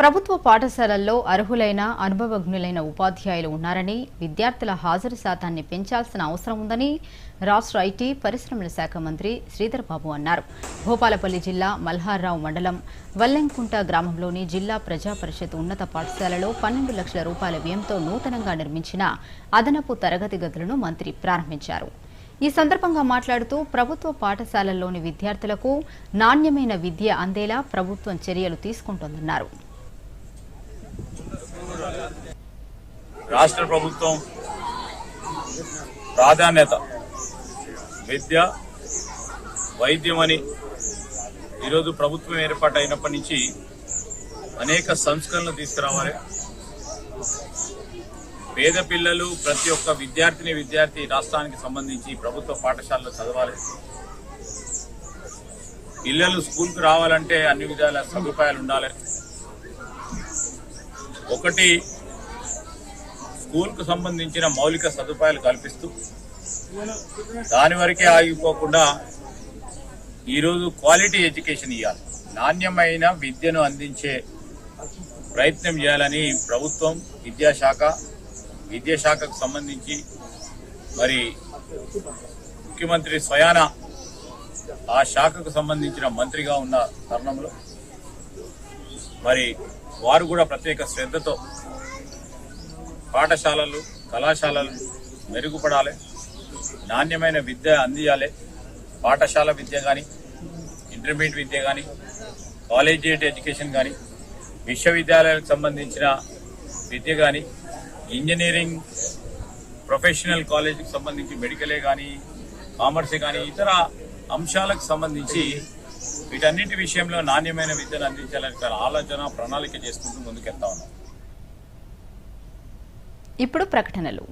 ప్రభుత్వ పాఠశాలల్లో అర్హులైన అనుభవజ్ఞులైన ఉపాధ్యాయులు ఉన్నారని విద్యార్థుల హాజరు శాతాన్ని పెంచాల్సిన అవసరం ఉందని రాష్ట్ర ఐటీ పరిశ్రమల శాఖ మంత్రి శ్రీధర్ బాబు అన్నారు. భూపాలపల్లి జిల్లా మల్హార్రావు మండలం వల్లెంకుంట గ్రామంలోని జిల్లా ప్రజా పరిషత్ ఉన్నత పాఠశాలలో పన్నెండు లక్షల రూపాయల వ్యయంతో నూతనంగా నిర్మించిన అదనపు తరగతి గదులను మంత్రి ప్రారంభించారు. ఈ సందర్భంగా మాట్లాడుతూ ప్రభుత్వ పాఠశాలల్లోని విద్యార్థులకు నాణ్యమైన విద్య అందేలా ప్రభుత్వం చర్యలు తీసుకుంటోందన్నారు. రాష్ట్ర ప్రభుత్వం ప్రాధాన్యత విద్య వైద్యం అని ఈరోజు ప్రభుత్వం ఏర్పాటు అయినప్పటి నుంచి అనేక సంస్కరణలు తీసుకురావాలి. పేద పిల్లలు ప్రతి ఒక్క విద్యార్థిని విద్యార్థి రాష్ట్రానికి సంబంధించి ప్రభుత్వ పాఠశాలలో చదవాలి. పిల్లలు స్కూల్కి రావాలంటే అన్ని విధాల సదుపాయాలు ఉండాలి. ఒకటి స్కూల్కు సంబంధించిన మౌలిక సదుపాయాలు కల్పిస్తూ దాని వరకే ఆగిపోకుండా ఈరోజు క్వాలిటీ ఎడ్యుకేషన్ ఇవ్వాలి నాణ్యమైన విద్యను అందించే ప్రయత్నం చేయాలని ప్రభుత్వం విద్యాశాఖ విద్యాశాఖకు సంబంధించి మరి ముఖ్యమంత్రి స్వయాన ఆ శాఖకు సంబంధించిన మంత్రిగా ఉన్న తరుణంలో మరి వారు కూడా ప్రత్యేక శ్రద్ధతో పాఠశాలలు కళాశాలలు మెరుగుపడాలి నాణ్యమైన విద్య అందియాలి. పాఠశాల విద్య కానీ ఇంటర్మీడియట్ విద్య కానీ కాలేజియేట్ ఎడ్యుకేషన్ కానీ విశ్వవిద్యాలయాలకు సంబంధించిన విద్య కానీ ఇంజనీరింగ్ ప్రొఫెషనల్ కాలేజీకి సంబంధించి మెడికలే కానీ కామర్సే కానీ ఇతర అంశాలకు సంబంధించి వీటన్నిటి విషయంలో నాణ్యమైన విద్యను అందించాలని చాలా ఆలోచన ప్రణాళిక చేసుకుంటూ ముందుకెళ్తా ఉన్నాం. ఇప్పుడు ప్రకటనలు.